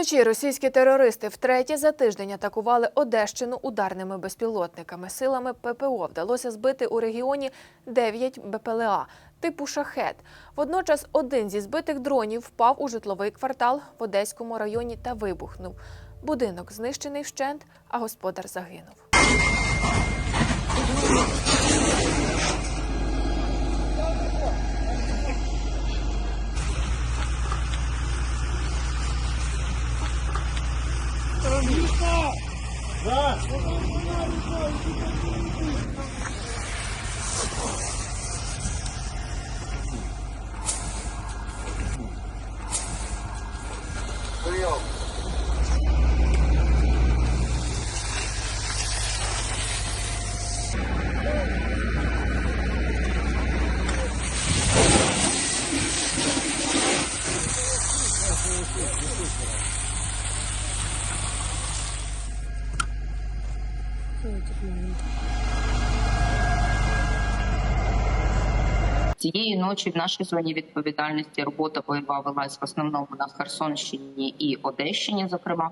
Вночі російські терористи втретє за тиждень атакували Одещину ударними безпілотниками. Силами ППО вдалося збити у регіоні 9 БПЛА типу шахет. Водночас один зі збитих дронів впав у житловий квартал в Одеському районі та вибухнув. Будинок знищений вщент, а господар загинув. Да, За! Цієї ночі в нашій зоні відповідальності робота бойова велась в основному на Херсонщині і Одещині. Зокрема,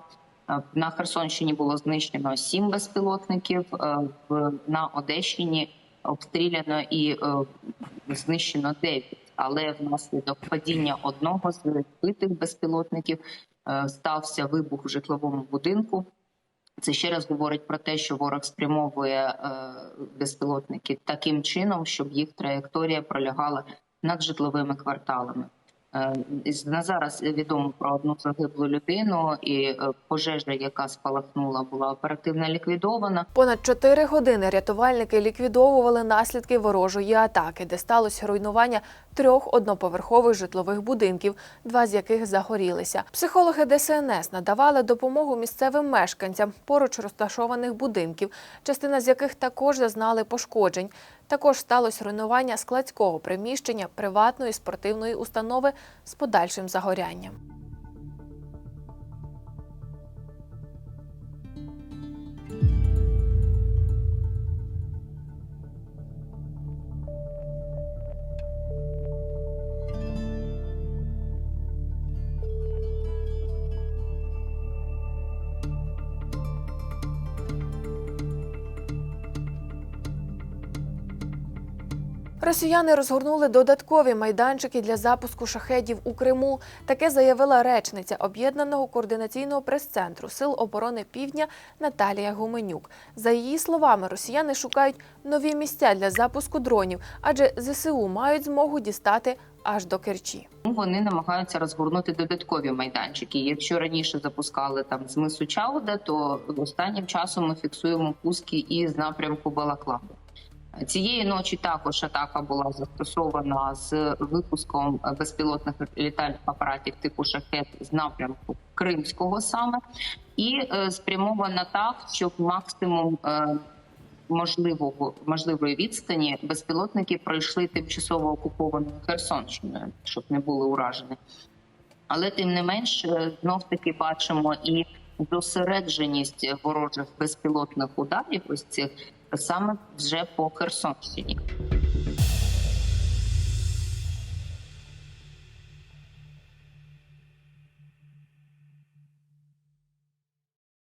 Е, на Херсонщині було знищено сім безпілотників. е, На Одещині обстріляно і е, знищено дев'ять. Але внаслідок падіння одного з збитих безпілотників стався вибух в житловому будинку. Це ще раз говорить про те, що ворог спрямовує е, безпілотники таким чином, щоб їх траєкторія пролягала над житловими кварталами. Е, на зараз відомо про одну загиблу людину, і е, пожежа, яка спалахнула, була оперативно ліквідована. Понад чотири години рятувальники ліквідовували наслідки ворожої атаки, де сталося руйнування трьох одноповерхових житлових будинків, два з яких загорілися. Психологи ДСНС надавали допомогу місцевим мешканцям поруч розташованих будинків, частина з яких також зазнали пошкоджень. Також сталося руйнування складського приміщення приватної спортивної установи з подальшим загорянням. Росіяни розгорнули додаткові майданчики для запуску шахедів у Криму. Таке заявила речниця об'єднаного координаційного прес-центру Сил оборони Півдня Наталія Гуменюк. За її словами, росіяни шукають нові місця для запуску дронів, адже ЗСУ мають змогу дістати аж до Керчі. Вони намагаються розгорнути додаткові майданчики. Якщо раніше запускали там з мису Чауда, то останнім часом ми фіксуємо пуски і з напрямку Балаклави. Цієї ночі також атака була застосована з випуском безпілотних літальних апаратів типу шахет з напрямку Кримського саме, і е, спрямована так, щоб максимум е, можливого можливої відстані безпілотники пройшли тимчасово окупованою Херсонщиною, щоб не були уражені. Але тим не менш, знов таки бачимо і зосередженість ворожих безпілотних ударів, ось цих саме вже по Херсонщині.